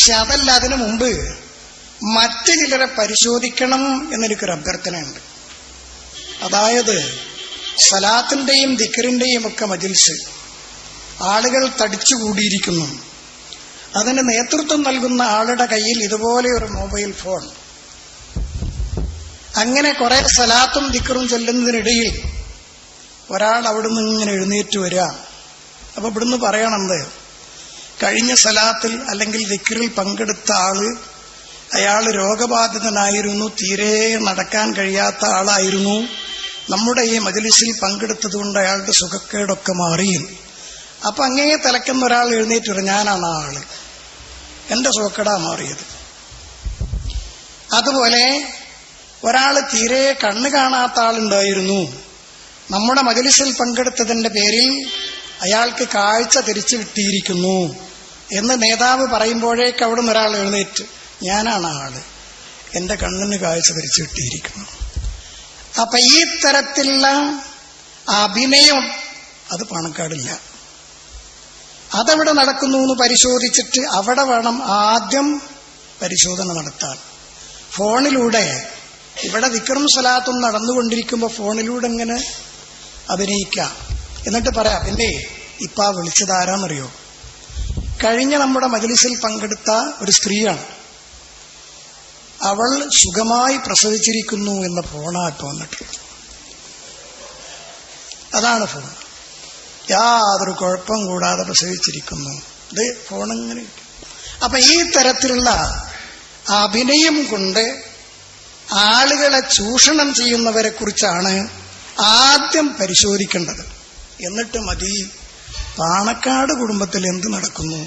പക്ഷെ അതല്ല അതിനു മുമ്പ് മറ്റു ചിലരെ പരിശോധിക്കണം എന്നെനിക്കൊരു അഭ്യർത്ഥനയുണ്ട്. അതായത് സലാത്തിന്റെയും ദിക്കറിന്റെയും ഒക്കെ മജിൽസ് ആളുകൾ തടിച്ചുകൂടിയിരിക്കുന്നു അതിന് നേതൃത്വം നൽകുന്ന ആളുടെ കയ്യിൽ ഇതുപോലെ ഒരു മൊബൈൽ ഫോൺ. അങ്ങനെ കുറെ സലാത്തും ദിക്കറും ചൊല്ലുന്നതിനിടയിൽ ഒരാൾ അവിടുന്ന് ഇങ്ങനെ എഴുന്നേറ്റ് വരിക അപ്പൊ ഇവിടുന്ന് പറയണത് കഴിഞ്ഞ സലാത്തിൽ അല്ലെങ്കിൽ ദിക്കറിൽ പങ്കെടുത്ത ആൾ അയാൾ രോഗബാധിതനായിരുന്നു തീരെ നടക്കാൻ കഴിയാത്ത ആളായിരുന്നു. നമ്മുടെ ഈ മജലിസിൽ പങ്കെടുത്തതുകൊണ്ട് അയാളുടെ സുഖക്കേടൊക്കെ മാറി. അപ്പൊ അങ്ങേ തലക്കുന്ന ഒരാൾ എഴുന്നേറ്റ് ഞാനാണ് ആ ആൾ. എന്റെ സുഖക്കേടാ മാറിയത്. അതുപോലെ ഒരാൾ തീരെ കണ്ണ് കാണാത്ത ആളുണ്ടായിരുന്നു. നമ്മുടെ മജലിസിൽ പങ്കെടുത്തതിന്റെ പേരിൽ അയാൾക്ക് കാഴ്ച തിരിച്ചു കിട്ടിയിരിക്കുന്നു. എന്ന് നേതാവ് പറയുമ്പോഴേക്ക് അവിടുന്ന് ഒരാൾ എഴുന്നേറ്റ് ഞാനാണ് ആൾ. എന്റെ കണ്ണിന് കാഴ്ച ധരിച്ചു കിട്ടിയിരിക്കുന്നു. അപ്പൊ ഈ തരത്തിലുള്ള അഭിനയം അത് പണക്കാടില്ല. അതെവിടെ നടക്കുന്നു എന്ന് പരിശോധിച്ചിട്ട് അവിടെ വേണം ആദ്യം പരിശോധന നടത്താൻ. ഫോണിലൂടെ ഇവിടെ വിക്രം സ്വലാത്തും നടന്നുകൊണ്ടിരിക്കുമ്പോൾ ഫോണിലൂടെ എങ്ങനെ അഭിനയിക്കാം? എന്നിട്ട് പറയാം പിന്നെ ഇപ്പ വിളിച്ചത് ആരാന്നറിയോ? കഴിഞ്ഞ നമ്മുടെ മജലിസിൽ പങ്കെടുത്ത ഒരു സ്ത്രീയാണ്. അവൾ സുഖമായി പ്രസവിച്ചിരിക്കുന്നു എന്ന ഫോണാ ഇപ്പൊ വന്നിട്ടുള്ളത് അതാണ് ഫോൺ. യാതൊരു കുഴപ്പം കൂടാതെ പ്രസവിച്ചിരിക്കുന്നു. ഇത് ഫോണിങ്ങനെ അപ്പൊ ഈ തരത്തിലുള്ള അഭിനയം കൊണ്ട് ആളുകളെ ചൂഷണം ചെയ്യുന്നവരെ കുറിച്ചാണ് ആദ്യം പരിശോധിക്കേണ്ടത്. എന്നിട്ട് മതി പാണക്കാട് കുടുംബത്തിൽ എന്ത് നടക്കുന്നു?